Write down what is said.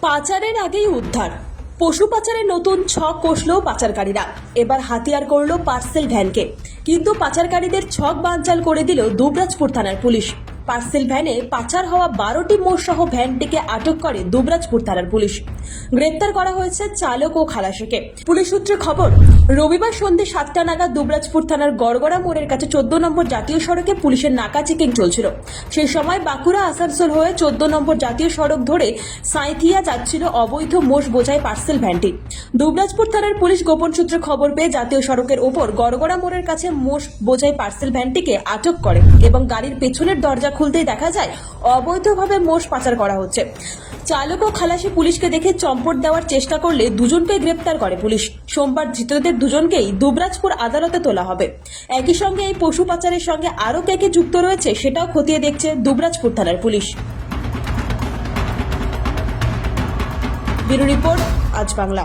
পাচারের আগেই উদ্ধার। পশু পাচারে নতুন ছক কষল পাচারকারীরা। এবার হাতিয়ার করল পার্সেল ভ্যানকে। কিন্তু পাচারকারীদের ছক বানচাল করে দিল দুবরাজপুর থানার পুলিশ। পার্সেল ভ্যানে পাচার হওয়া বারোটি মোষ সহ ভ্যানটিকে আটক করে দুবরাজপুর থানার পুলিশ। গ্রেপ্তার করা হয়েছে চালক ও খালাসিকে। পুলিশ সূত্রে খবর, রবিবার সন্ধ্যে সাতটা নাগাদ দুবরাজপুর থানার গড়গড়া মোড়ের কাছে চোদ্দ নম্বর জাতীয় সড়কে পুলিশের নাকা চেকিং চলছিল। সেই সময় বাঁকুড়া, আসানসোল হয়ে চোদ্দ নম্বর জাতীয় সড়ক ধরে সাঁইথিয়া যাচ্ছিল অবৈধ মোষ বোঝাই পার্সেল ভ্যানটি। দুবরাজপুর থানার পুলিশ গোপন সূত্রে খবর পেয়ে জাতীয় সড়কের ওপর গড়গড়া মোড়ের কাছে মোষ বোঝাই পার্সেল ভ্যানটিকে আটক করে এবং গাড়ির পেছনের দরজা খুলতেই দেখা যায়, অবৈধভাবে মোষ পাচার করা হচ্ছে। চালক ও খালাসি পুলিশকে দেখে চম্পট দেওয়ার চেষ্টা করলে দুজনকে গ্রেপ্তার করে পুলিশ। সোমবার ধৃতদের দুজনকেই দুবরাজপুর আদালতে তোলা হবে। একই সঙ্গে এই পশু পাচারের সঙ্গে আরও কে কে যুক্ত রয়েছে সেটাও খতিয়ে দেখছে দুবরাজপুর থানার পুলিশ। ব্যুরো রিপোর্ট, আজ বাংলা।